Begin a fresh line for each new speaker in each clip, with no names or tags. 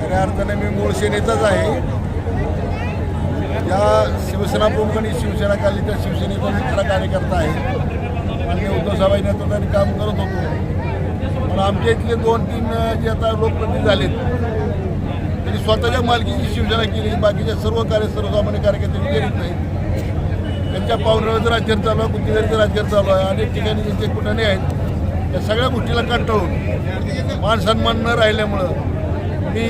खऱ्या अर्थाने मी मूळ सेनेचाच आहे. या शिवसेना प्रमुख आणि शिवसेना काली त्या शिवसेनेचा मी खरा कार्यकर्ता आहे आणि उद्धव नेतृत्वाने काम करत होतो. पण आमच्या इथले दोन तीन जे आता लोकप्रतिनिधी झालेत त्यांनी स्वतःच्या मालकीची शिवसेना केली बाकीच्या सर्व कार्य सर्वसामान्य कार्यकर्त्यांनी करीत नाहीत. त्यांच्या पावसाळ्याचं राजकारण चालू आहे बुद्धिदारीचं राजकारण चालू आहे. अनेक ठिकाणी त्यांचे कुठाने आहेत या सगळ्या गोष्टीला कंटाळून मान सन्मान न राहिल्यामुळं मी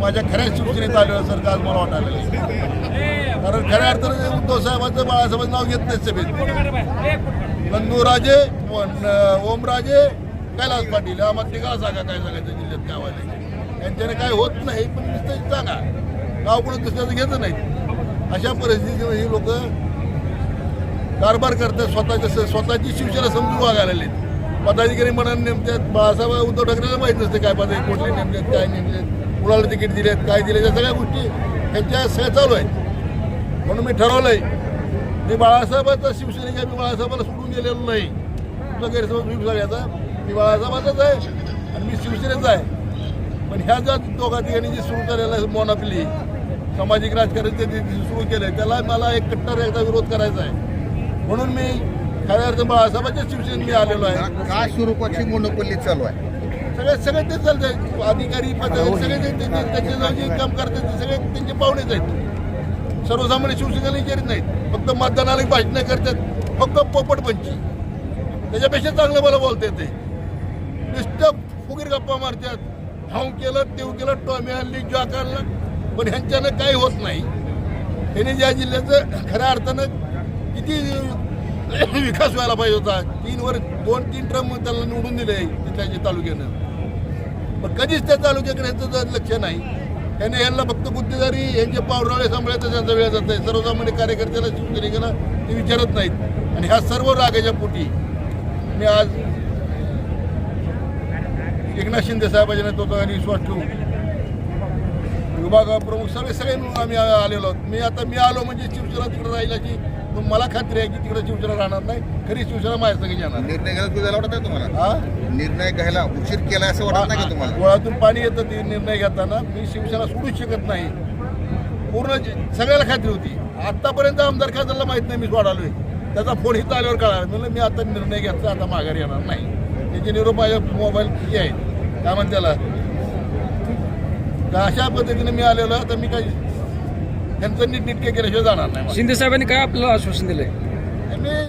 माझ्या खऱ्या शिवसेनेत आलेलो सर आज मला वाटायला लागलं. कारण खऱ्या अर्थाने उद्धव साहेबांचं बाळासाहेबांचं नाव घेत नाही सभेत. नंदूराजे ओमराजे कैलास पाटील आम्हाला तिघाला सांगा काय सांगायचं जिल्ह्यात गावाने त्यांच्याने काय होत नाही पण नुसतं सांगा. गाव कोणी दुसऱ्याचं घेत नाही अशा परिस्थितीमध्ये ही लोक कारभार करतात स्वतःच्या स्वतःची शिवसेना समजून वागायला लागलेत. पदाधिकारी मनाने नेमतात बाळासाहेब उद्धव ठाकरेला माहीत नसते काय पदाधिकारी कुठले नेमलेत काय नेमलेत कुणाला तिकीट दिलेत काय दिले या सगळ्या गोष्टी त्यांच्या सगळ्या चालू आहेत. म्हणून मी ठरवलंय मी बाळासाहेबाचा शिवसैनिक आहे मी बाळासाहेबाला सोडून गेलेलो नाही. तुझा गैरसमज मी सगळ्याचा मी बाळासाहेबाचाच आहे आणि मी शिवसेनेचा आहे. पण ह्या ज्या दोघा ठिकाणी जी सुरू झालेलं आहे आपली सामाजिक राजकारण ते सुरू केलं आहे त्याला मला एक कट्टर एकदा विरोध करायचा आहे. म्हणून मी खऱ्या अर्थ बाळासाहेबाच्या शिवसेनेत मी आलेलो आहे.
काय स्वरूपाची मोनोपल्ली चालू आहे?
सगळे सगळे ते चालते अधिकारी पदाधिकारी सगळे ते- ते- ते- त्यांचे जे काम करतात ते सगळे त्यांचे पाहुणेच आहेत. सर्वसामान्य शिवसेनेला विचारित नाहीत. फक्त मतदानाला भाषणं करतात. फक्त पोपट पंची. त्याच्यापेक्षा चांगलं मला बोलता येते. नुसतं फुगीर गप्पा मारतात. हाऊ केलं तेव केलं टॉमी आणली जॉक आणलं. पण ह्यांच्यानं काही होत नाही. त्यांनी ज्या जिल्ह्याचं खऱ्या अर्थानं किती विकास व्हायला पाहिजे होता. तीन वर दोन तीन ट्रम त्याला निवडून दिले तिथल्या तालुक्यानं. पण कधीच त्या तालुक्याकडे ह्याचं लक्ष नाही त्याने यांना फक्त बुद्धिदारी यांचे पावराळे सांभाळायचं त्यांचा वेळ जात आहे सर्वसामान्य कार्यकर्त्याला शिवसैनिकाला ते विचारत नाहीत. आणि ह्या सर्व रागाच्या पोटी मी आज एकनाथ शिंदे साहेबांच्या नेतृत्वाने विश्वास ठेवून विभाग प्रमुख सगळे सगळे आम्ही आलेलो आहोत. मी आता मी आलो म्हणजे शिवसेना तिकडे राहिल्याची मग मला खात्री आहे की तिकडे शिवसेना राहणार नाही. खरी शिवसेना माझ्या संग येणार.
निर्णय घ्यायला तुझ्याला वाटत आहे तुम्हाला?
हा?
निर्णय घ्यायला उशीर केला असं वाटत नाही का तुम्हाला?
डोळ्यातून पाणी येतं ते निर्णय घेताना. मी शिवसेना सोडूच शकत नाही. पूर्ण जे- सगळ्याला खात्री होती. आतापर्यंत आमदार खासदारला माहीत नाही मी सोडालोय. त्याचा फोन इथं आल्यावर कळाला. म्हणलं मी आता निर्णय घेतला आता माघारी येणार नाही. त्याचे निरोप माझ्या मोबाईल हे आहेत. काय म्हणते त्याला तर अशा पद्धतीने मी आलेलो आहे, तर मी काही त्यांचं नीट नीटके केल्याशिवाय जाणार नाही.
शिंदे साहेबांनी काय आपल्याला आश्वासन दिलंय?
मी